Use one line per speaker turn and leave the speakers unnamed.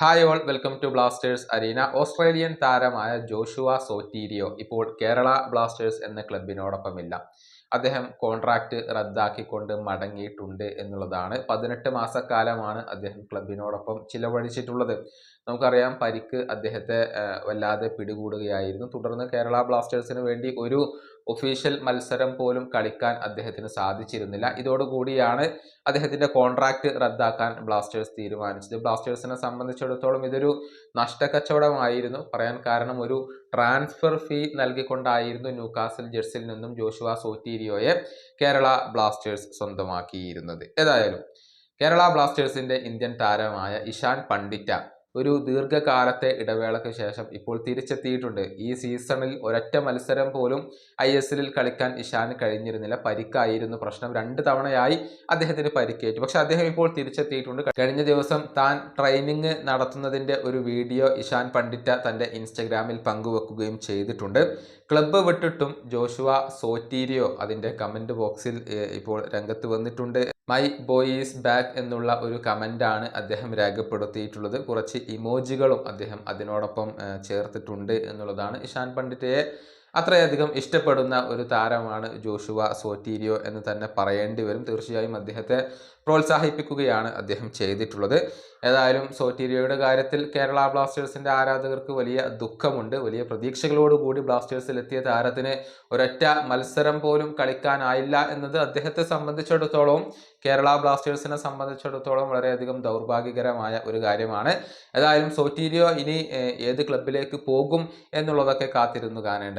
Hi all welcome to Blasters Arena Australian താരമായ Joshua Sotirio ഇപ്പോൾ Kerala Blasters എന്ന ക്ലബിനോടൊപ്പമില്ല. അദ്ദേഹം കോൺട്രാക്റ്റ് റദ്ദാക്കിക്കൊണ്ട് മടങ്ങിയിട്ടുണ്ട് എന്നുള്ളതാണ്. പതിനെട്ട് മാസക്കാലമാണ് അദ്ദേഹം ക്ലബിനോടൊപ്പം ചിലവഴിച്ചിട്ടുള്ളത്. നമുക്കറിയാം പരിക്ക് അദ്ദേഹത്തെ വല്ലാതെ പിടികൂടുകയായിരുന്നു. തുടർന്ന് കേരള ബ്ലാസ്റ്റേഴ്സിന് വേണ്ടി ഒരു ഒഫീഷ്യൽ മത്സരം പോലും കളിക്കാൻ അദ്ദേഹത്തിന് സാധിച്ചിരുന്നില്ല. ഇതോടുകൂടിയാണ് അദ്ദേഹത്തിന്റെ കോൺട്രാക്ട് റദ്ദാക്കാൻ ബ്ലാസ്റ്റേഴ്സ് തീരുമാനിച്ചത്. ബ്ലാസ്റ്റേഴ്സിനെ സംബന്ധിച്ചിടത്തോളം ഇതൊരു നഷ്ടക്കച്ചവടമായിരുന്നു. പറയാൻ കാരണം ഒരു ട്രാൻസ്ഫർ ഫീ നൽകിക്കൊണ്ടായിരുന്നു ന്യൂകാസൽ ജെർസിൽ നിന്നും ജോഷുവ സോറ്റീരിയോയെ കേരള ബ്ലാസ്റ്റേഴ്സ് സ്വന്തമാക്കിയിരുന്നത്. ഏതായാലും കേരള ബ്ലാസ്റ്റേഴ്സിന്റെ ഇന്ത്യൻ താരമായ ഇഷാൻ പണ്ഡിറ്റ ഒരു ദീർഘകാലത്തെ ഇടവേളയ്ക്ക് ശേഷം ഇപ്പോൾ തിരിച്ചെത്തിയിട്ടുണ്ട്. ഈ സീസണിൽ ഒരൊറ്റ മത്സരം പോലും ഐ എസ് എല്ലിൽ കളിക്കാൻ ഇഷാന് കഴിഞ്ഞിരുന്നില്ല. പരിക്കായിരുന്നു പ്രശ്നം. രണ്ട് തവണയായി അദ്ദേഹത്തിന് പരിക്കേറ്റു. പക്ഷെ അദ്ദേഹം ഇപ്പോൾ തിരിച്ചെത്തിയിട്ടുണ്ട്. കഴിഞ്ഞ ദിവസം താൻ ട്രെയിനിങ് നടത്തുന്നതിന്റെ ഒരു വീഡിയോ ഇഷാൻ പണ്ഡിറ്റ തന്റെ ഇൻസ്റ്റഗ്രാമിൽ പങ്കുവെക്കുകയും ചെയ്തിട്ടുണ്ട്. ക്ലബ്ബ് വിട്ടിട്ടും ജോഷുവ സോറ്റീരിയോ അതിന്റെ കമന്റ് ബോക്സിൽ ഇപ്പോൾ രംഗത്ത് വന്നിട്ടുണ്ട്. മൈ ബോയ് ബാക്ക് എന്നുള്ള ഒരു കമന്റാണ് അദ്ദേഹം രേഖപ്പെടുത്തിയിട്ടുള്ളത്. കുറച്ച് ഇമോജികളും അദ്ദേഹം അതിനോടൊപ്പം ചേർത്തിട്ടുണ്ട് എന്നുള്ളതാണ്. ഇഷാൻ പണ്ഡിറ്റയെ അത്രയധികം ഇഷ്ടപ്പെടുന്ന ഒരു താരമാണ് ജോഷുവ സോറ്റീരിയോ എന്ന് തന്നെ പറയേണ്ടി വരും. തീർച്ചയായും അദ്ദേഹത്തെ പ്രോത്സാഹിപ്പിക്കുകയാണ് അദ്ദേഹം ചെയ്തിട്ടുള്ളത്. ഏതായാലും സോറ്റീരിയോയുടെ കാര്യത്തിൽ കേരള ബ്ലാസ്റ്റേഴ്സിന്റെ ആരാധകർക്ക് വലിയ ദുഃഖമുണ്ട്. വലിയ പ്രതീക്ഷകളോടുകൂടി ബ്ലാസ്റ്റേഴ്സിൽ എത്തിയ താരത്തിന് ഒരൊറ്റ മത്സരം പോലും കളിക്കാനായില്ല എന്നത് അദ്ദേഹത്തെ സംബന്ധിച്ചിടത്തോളം കേരള ബ്ലാസ്റ്റേഴ്സിനെ സംബന്ധിച്ചിടത്തോളം വളരെയധികം ദൗർഭാഗ്യകരമായ ഒരു കാര്യമാണ്. ഏതായാലും സോറ്റീരിയോ ഇനി ഏത് ക്ലബിലേക്ക് പോകും എന്നുള്ളതൊക്കെ കാത്തിരുന്നു കാണേണ്ട